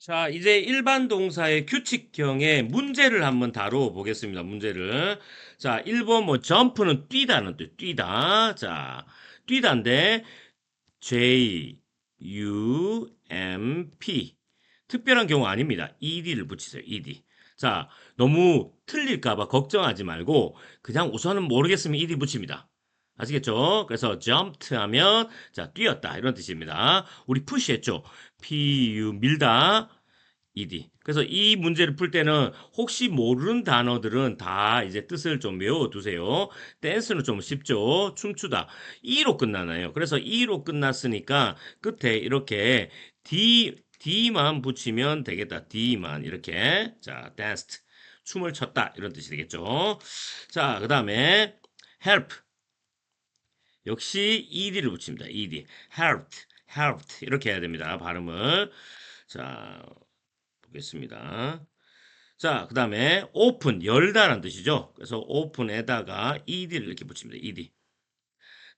자, 이제 일반 동사의 규칙형의 문제를 한번 다뤄 보겠습니다. 문제를. 자, 1번 뭐 점프는 뛰다는 뜻, 뛰다. 자, 뛰다인데 J U M P 특별한 경우 아닙니다. ED를 붙이세요. ED. 자, 너무 틀릴까봐 걱정하지 말고 그냥 우선은 모르겠으면 ED 붙입니다. 아시겠죠? 그래서 jumped 하면 자 뛰었다 이런 뜻입니다. 우리 push 했죠. P U 밀다 ed. 그래서 이 문제를 풀 때는 혹시 모르는 단어들은 다 이제 뜻을 좀 외워두세요. 댄스는 좀 쉽죠. 춤추다. e로 끝나나요. 그래서 e로 끝났으니까 끝에 이렇게 d d만 붙이면 되겠다. d만 이렇게 자 danced 춤을 췄다 이런 뜻이 되겠죠. 자 그 다음에 help 역시 ed를 붙입니다. ed. helped, helped 이렇게 해야 됩니다. 발음을. 자, 보겠습니다. 자, 그 다음에 open, 열다라는 뜻이죠. 그래서 open에다가 ed를 이렇게 붙입니다. ed.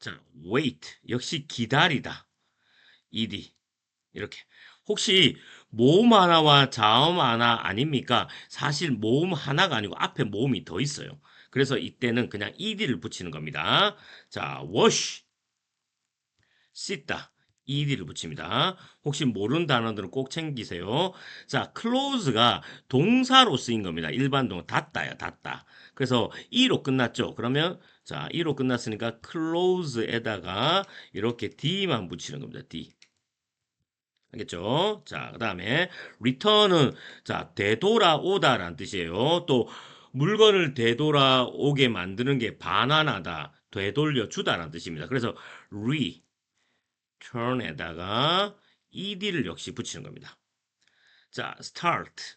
자, wait, 역시 기다리다. ed. 이렇게. 혹시 모음 하나와 자음 하나 아닙니까? 사실 모음 하나가 아니고 앞에 모음이 더 있어요. 그래서 이때는 그냥 ed를 붙이는 겁니다. 자, wash, 씻다. Ed를 붙입니다. 혹시 모르는 단어들은 꼭 챙기세요. 자, close가 동사로 쓰인 겁니다. 일반 동사 닫다요, 닫다. 그래서 e로 끝났죠. 그러면 자, e로 끝났으니까 close에다가 이렇게 d만 붙이는 겁니다. d. 알겠죠? 자, 그 다음에 return은 자, 되돌아오다라는 뜻이에요. 또 물건을 되돌아오게 만드는 게 반환하다, 되돌려 주다라는 뜻입니다. 그래서 return에다가 ed를 역시 붙이는 겁니다. 자, start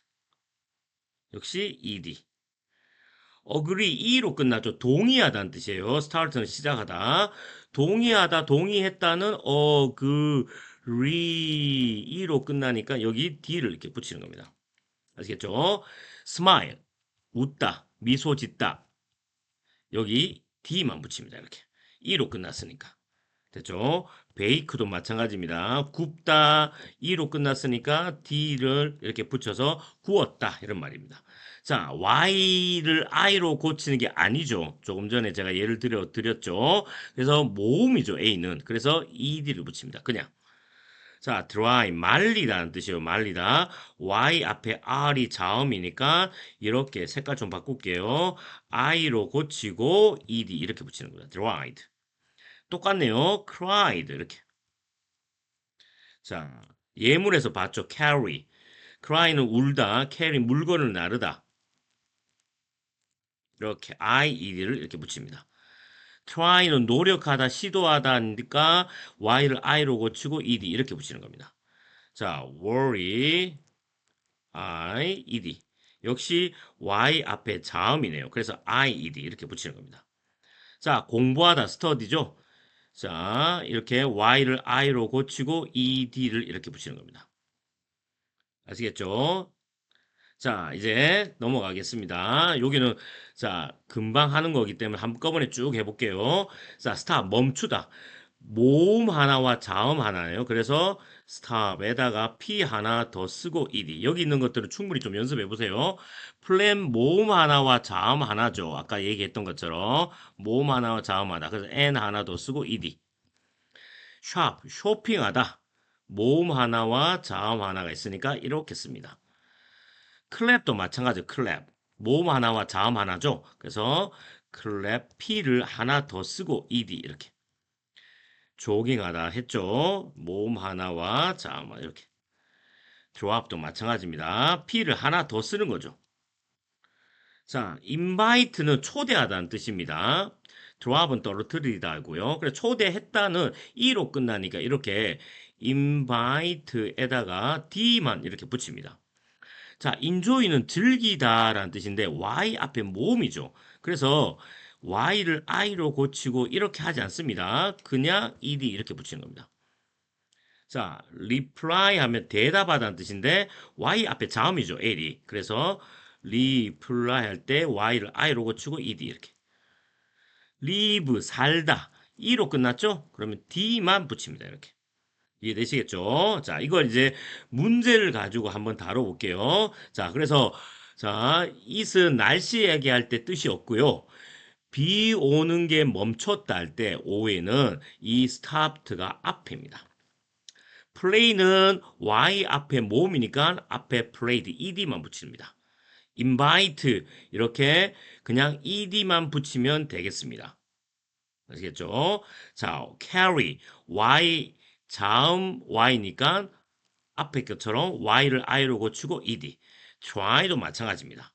역시 ed. agree e로 끝나죠. 동의하다는 뜻이에요. start는 시작하다. 동의하다, 동의했다는 re e로 끝나니까 여기 d를 이렇게 붙이는 겁니다. 아시겠죠? smile 웃다, 미소 짓다. 여기 d만 붙입니다. 이렇게. e로 끝났으니까. 됐죠? 베이크도 마찬가지입니다. 굽다, e로 끝났으니까 d를 이렇게 붙여서 구웠다. 이런 말입니다. 자, y를 i로 고치는 게 아니죠. 조금 전에 제가 예를 들어 드렸죠. 그래서 모음이죠. a는. 그래서 ed를 붙입니다. 그냥. 자, dry, 말리다는 뜻이에요. 말리다. y 앞에 r이 자음이니까 이렇게 색깔 좀 바꿀게요. i로 고치고 ed 이렇게 붙이는 거예요. dried. 똑같네요. cried 이렇게. 자, 예문에서 봤죠. carry. cry는 울다, carry 물건을 나르다. 이렇게 ied를 이렇게 붙입니다. try는 노력하다, 시도하다니까 y를 i로 고치고 ed 이렇게 붙이는 겁니다. 자, worry, i, ed. 역시 y 앞에 자음이네요. 그래서 i, ed 이렇게 붙이는 겁니다. 자, 공부하다, study죠. 자, 이렇게 y를 i로 고치고 ed를 이렇게 붙이는 겁니다. 아시겠죠? 자, 이제 넘어가겠습니다. 여기는 자, 금방 하는 거기 때문에 한꺼번에 쭉 해볼게요. 자, 스탑, 멈추다. 모음 하나와 자음 하나예요. 그래서 스탑에다가 P 하나 더 쓰고 ED. 여기 있는 것들은 충분히 좀 연습해 보세요. 플랜 모음 하나와 자음 하나죠. 아까 얘기했던 것처럼 모음 하나와 자음 하나. 그래서 N 하나 더 쓰고 ED. 샵, 쇼핑하다. 모음 하나와 자음 하나가 있으니까 이렇게 씁니다. 클랩도 마찬가지 클랩. 모음 하나와 자음 하나죠. 그래서 클랩 P를 하나 더 쓰고 ED 이렇게. 조깅하다 했죠. 모음 하나와 하나 이렇게. 드롭도 마찬가지입니다. P를 하나 더 쓰는 거죠. 자, invite는 초대하다는 뜻입니다. 드롭은 떨어뜨리다고요. 그래서 초대했다는 e로 끝나니까 이렇게 invite에다가 d만 이렇게 붙입니다. 자, enjoy는 즐기다라는 뜻인데 y 앞에 모음이죠. 그래서 y를 i로 고치고 이렇게 하지 않습니다. 그냥 ed 이렇게 붙이는 겁니다. 자, reply 하면 대답하다는 뜻인데 y 앞에 자음이죠. l이. 그래서 reply 할 때 y를 i로 고치고 ed 이렇게. live 살다. e로 끝났죠? 그러면 d만 붙입니다. 이렇게. 이해되시겠죠? 자, 이걸 이제 문제를 가지고 한번 다뤄볼게요. 자, 그래서, 자, it은 날씨 얘기할 때 뜻이 없고요. 비 오는 게 멈췄다 할 때 오해는 이 stopped가 앞입니다. play는 y 앞에 모음이니까 앞에 played ed만 붙입니다. invite 이렇게 그냥 ed만 붙이면 되겠습니다. 아시겠죠? 자, carry y 자음 y니까 앞에 것처럼 y를 i로 고치고 ed. try도 마찬가지입니다.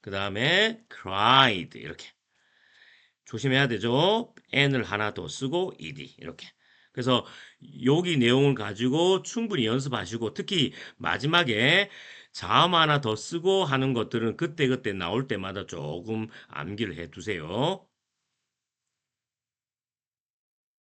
그 다음에 cried 이렇게 조심해야 되죠. n을 하나 더 쓰고 ed 이렇게. 그래서 여기 내용을 가지고 충분히 연습하시고 특히 마지막에 자음 하나 더 쓰고 하는 것들은 그때그때 나올 때마다 조금 암기를 해 두세요.